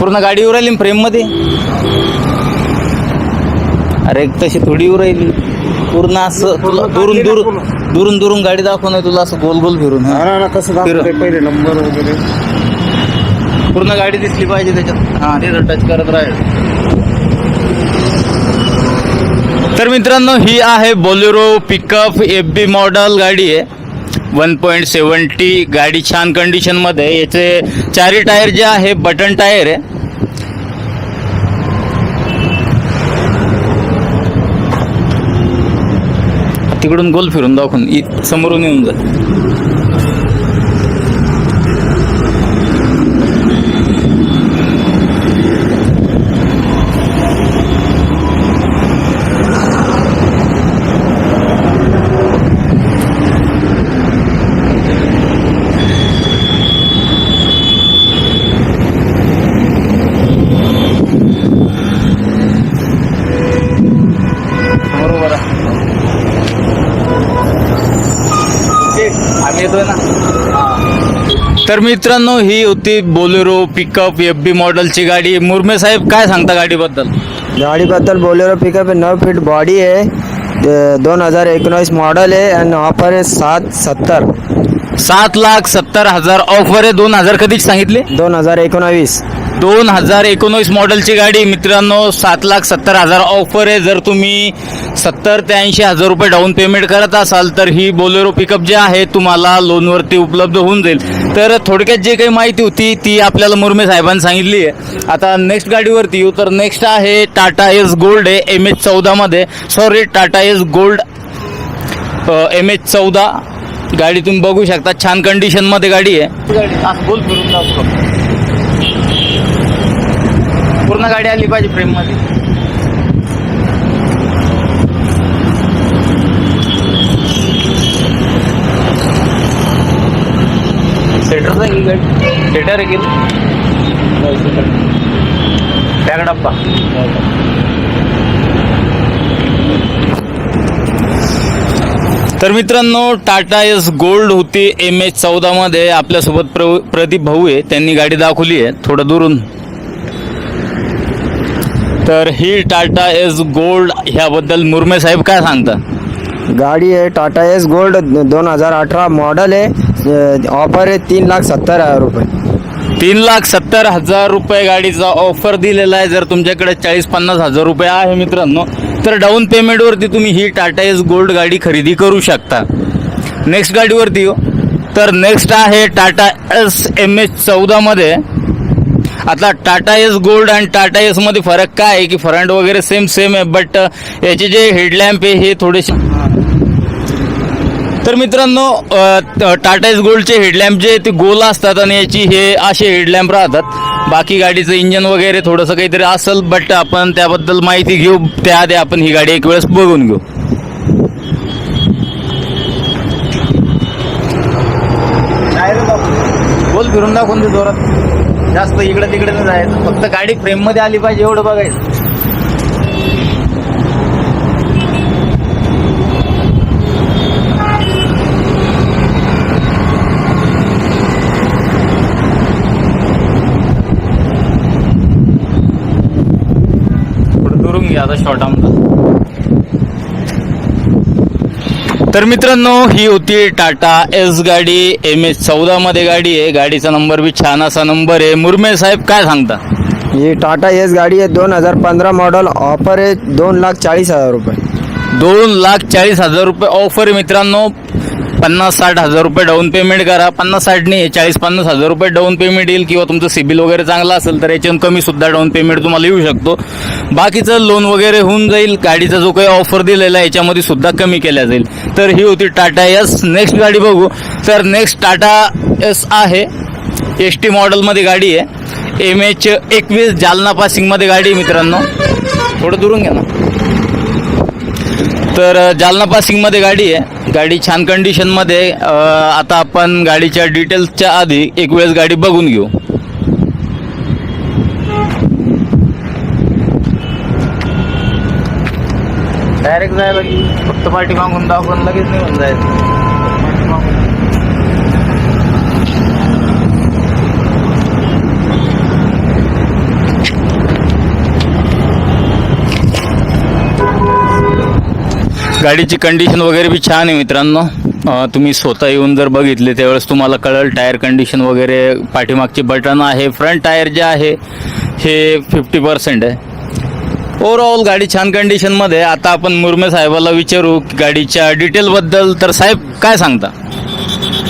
पूर्ण गाडी येऊ राहिली फ्रेममध्ये अरे तशी थोडी येऊ राहिली पूर्ण असं तुला दुरून दूर दुरून दुरून गाडी दाखवणार तुला असं गोल गोल फिरून हा. ना कसं दाखवते पहिले नंबर वगैरे. पूर्ण गाडी दिसली पाहिजे त्याच्यात. हा ते टच करत राहील तर मित्रांनो ही आहे Bolero pickup F B model गाडी आहे. वन पॉईंट सेवन्टी गाडी छान कंडिशनमध्ये आहे. याचे चारी टायर जे आहे बटन टायर आहे. तिकडून गोल फिरून दाखवून समोरून येऊन जा बरोबर आहे आम्ही येतोय ना तर मित्रांनो ही होती बोलेरो पिकअप एफ बी मॉडेलची गाडी. मुरमे साहेब काय सांगता गाडीबद्दल? गाडीबद्दल बोलेरो पिकअप नऊ फीट बॉडी आहे. दोन हजार एकोणावीस मॉडल आहे आणि ऑफर आहे सात सत्तर. सात लाख सत्तर हजार. ऑफर आहे दोन हजार कधीच सांगितले? दोन हजार एकोणावीस. दोन हजार एकोणवीस मॉडेलची गाडी मित्रांनो सात लाख सत्तर हजार ऑफर आहे. जर तुम्ही सत्तर ते ऐंशी हजार रुपये डाऊन पेमेंट करत असाल तर ही बोलेरो पिकअप जे आहे तुम्हाला लोनवरती उपलब्ध होऊन जाईल. तर थोडक्यात जे काही माहिती होती ती आपल्याला मुरमे साहेबांनी सांगितली आहे. आता नेक्स्ट गाडीवरती येऊ तर नेक्स्ट आहे टाटा एस गोल्ड आहे एम एच चौदामध्ये sorry Tata Ace Gold M H चौदा. गाडी तुम्ही बघू शकता छान कंडिशनमध्ये गाडी आहे. गाडी फिरून पूर्ण गाडी आली पाहिजे फ्रेममध्ये. सेटरच आहे की गाडी सेटर टॅग डब्बा. तर मित्रांनो टाटा एस गोल्ड होती एम एच चौदामध्ये आपल्यासोबत प्र प्रदीप भाऊ आहे. त्यांनी गाडी दाखवली आहे. थोडं दुरून तर ही टाटा एस गोल्ड ह्याबद्दल मुरमे साहेब काय सांगता? गाडी आहे टाटा एस गोल्ड दोन हजार अठरा मॉडल आहे. ऑफर आहे तीन लाख सत्तर हजार रुपये. तीन लाख सत्तर हजार रुपये गाडीचा ऑफर दिलेला आहे. जर तुमच्याकडे चाळीस पन्नास हजार रुपये आहे मित्रांनो तर डाऊन पेमेंटवरती तुम्ही ही टाटा एस गोल्ड गाडी खरेदी करू शकता. नेक्स्ट गाडीवरती येऊ. तर नेक्स्ट आहे टाटा एस एम एच चौदामध्ये आता टाटा एस गोल्ड आणि टाटा एसमध्ये फरक काय आहे की फ्रंट वगैरे सेम सेम आहे बट याचे जे हेडलॅम्प आहे हे थोडेसे तर मित्रांनो टाटा एस गोल्डचे हेडलॅम्प जे आहे ते गोल असतात आणि याची हे असे हेडलॅम्प राहतात. बाकी गाडीचं इंजन वगैरे थोडंसं काहीतरी असेल बट आपण त्याबद्दल माहिती घेऊ. त्याआधी आपण ही गाडी एक वेळेस बघून घेऊ. बोल फिरून दाखवून दे जोरात. जास्त इकडे तिकडे नाही जायचं. फक्त गाडी फ्रेममध्ये आली पाहिजे एवढं बघायचं. दुरून घ्या आता शॉर्ट आम तर मित्रांनो ही होती टाटा एस गाडी एम एच चौदा मध्ये गाडी आहे. गाडीचा नंबर बी छान असा नंबर आहे. मुरमे साहेब काय सांगता? ही टाटा एस गाडी आहे दोन हजार पंधरा मॉडल ऑफर आहे दोन लाख चाळीस हजार रुपये. दोन लाख चाळीस हजार रुपये ऑफर आहे मित्रांनो. पन्नास साठ हजार रुपये डाऊन पेमेंट करा. पन्नास साठ नाही चाळीस पन्नास हजार रुपये डाऊन पेमेंट येईल किंवा तुमचं सिबिल वगैरे चांगला असेल तर याच्यातून कमी सुद्धा डाऊन पेमेंट तुम्हाला येऊ शकतो. बाकीचं लोन वगैरे होऊन जाईल. गाडीचा जो काही ऑफर दिलेला आहे याच्यामध्ये सुद्धा कमी केल्या जाईल. तर ही होती टाटा एस नेक्स्ट गाडी बघू. तर नेक्स्ट टाटा एस आहे. एस टी मॉडेलमध्ये गाडी आहे. एम एच एकवीस जालना पासिंगमध्ये गाडी आहे मित्रांनो. थोडं दुरून घ्या ना. तर जालना पासिंगमध्ये गाडी आहे. गाडी छान कंडिशनमध्ये आता आपण गाडीच्या डिटेल्सच्या आधी एक वेळेस गाडी बघून घेऊ. डायरेक्ट जायला की फक्त पाठी मागून दाखवून लगेच निघून जायचं. गाडीची कंडिशन वगैरे बी छान आहे मित्रांनो. तुम्ही स्वतः येऊन जर बघितले त्यावेळेस तुम्हाला कळेल टायर कंडिशन वगैरे पाठीमागची बटन आहे फ्रंट टायर जे आहे हे फिफ्टी पर्सेंट आहे. ओव्हरऑल गाडी छान कंडिशनमध्ये आता आपण मुर्मे साहेबाला विचारू की गाडीच्या डिटेलबद्दल तर साहेब काय सांगता?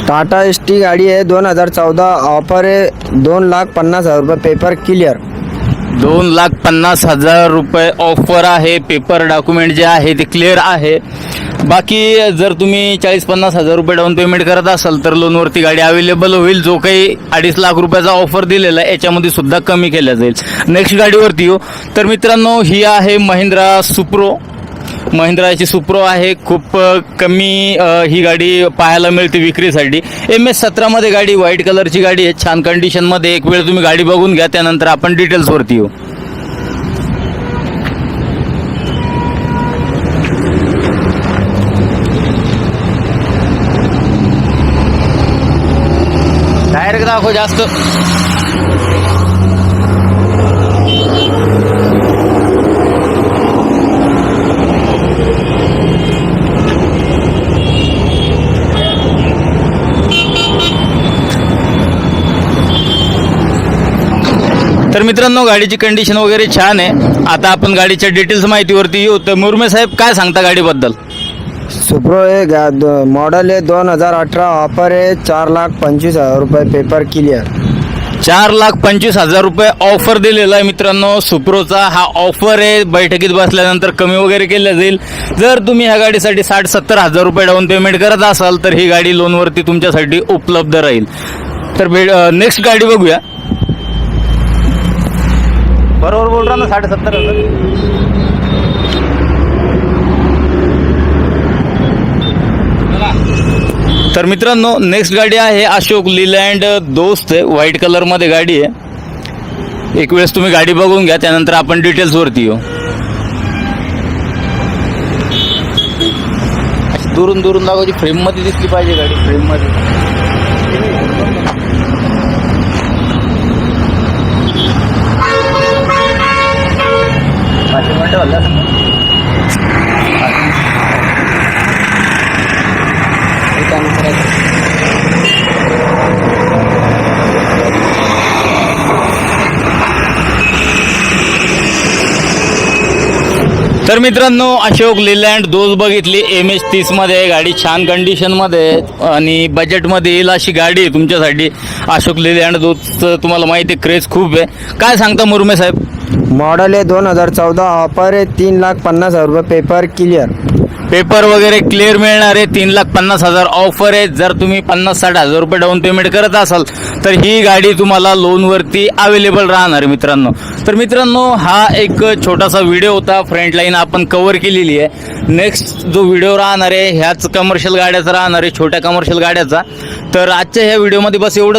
टाटा एस टी गाडी आहे दोन हजार चौदा ऑफर आहे दोन लाख पन्नास हजार रुपये पेपर क्लिअर दोन लाख पन्नास हजार रुपये ऑफर आहे पेपर डॉक्युमेंट जे आहे ते क्लिअर आहे. बाकी जर तुम्ही चाळीस पन्नास हजार रुपये डाऊन पेमेंट करत असाल तर लोनवरती गाडी अवेलेबल होईल. जो काही अडीच लाख रुपयाचा ऑफर दिलेला आहे याच्यामध्ये सुद्धा कमी केल्या जाईल. नेक्स्ट गाडीवरती येऊ. तर मित्रांनो ही आहे महिंद्रा सुप्रो. महिंद्राची सुप्रो आहे. खूप कमी ही गाडी पाहायला मिळते विक्रीसाठी. एम एस सतरामध्ये गाडी व्हाईट कलरची गाडी आहे. छान कंडिशनमध्ये एक वेळ तुम्ही गाडी बघून घ्या त्यानंतर आपण डिटेल्सवरती येऊ. डायरेक्ट दाखव जास्त. मित्रांनो गाडीची कंडिशन वगैरे छान आहे. आता आपण गाडीच्या डिटेल्स माहितीवरती येऊ. तर मुर्मे साहेब काय सांगता गाडीबद्दल? सुप्रो दो- मॉडल आहे दोन हजार अठरा ऑफर आहे चार लाख पंचवीस हजार रुपये पेपर क्लिअर चार लाख पंचवीस हजार रुपये ऑफर दिलेला आहे मित्रांनो. सुप्रोचा हा ऑफर आहे. बैठकीत बसल्यानंतर कमी वगैरे केलं जाईल. जर तुम्ही ह्या गाडीसाठी साठ सत्तर हजार रुपये डाऊन पेमेंट करत असाल तर ही गाडी लोनवरती तुमच्यासाठी उपलब्ध राहील. तर नेक्स्ट गाडी बघूया. बरोबर बोल रहा ना साठ सत्तर हजार तर मित्रांनो नेक्स्ट गाडी आहे अशोक लिलँड दोस्त आहे व्हाईट कलरमध्ये गाडी आहे. एक वेळेस तुम्ही गाडी बघून घ्या त्यानंतर आपण डिटेल्सवरती येऊ. दुरून दुरून दाखवायची फ्रेममध्ये दिसली पाहिजे गाडी फ्रेममध्ये पाचशे मिनिटं तर मित्रांनो अशोक लेलँड दोज बघितली एम एच तीसमध्ये गाडी छान कंडिशनमध्ये आहे आणि बजेटमध्ये येईल अशी गाडी आहे तुमच्यासाठी. अशोक लेलँड दोजचं तुम्हाला माहिती आहे क्रेज खूप आहे. काय सांगता मुर्मे साहेब? मॉडल आहे दोन हजार चौदा ऑफर आहे तीन लाख पन्नास हजार रुपये पेपर क्लिअर. पेपर वगैरे क्लिअर मिळणार आहे तीन लाख पन्नास हजार. ऑफर आहे जर तुम्ही पन्नास साठ हजार रुपये डाऊन पेमेंट करत असाल तर ही गाडी तुम्हाला लोनवरती अवेलेबल राहणार आहे मित्रांनो. तर मित्रांनो हा एक छोटासा व्हिडिओ होता फ्रंट लाईन आपण कव्हर केलेली आहे. नेक्स्ट जो व्हिडिओ राहणार आहे ह्याच कमर्शियल गाड्याचा राहणार आहे छोट्या कमर्शियल गाड्याचा. तर आजच्या ह्या व्हिडिओमध्ये बस एवढंच.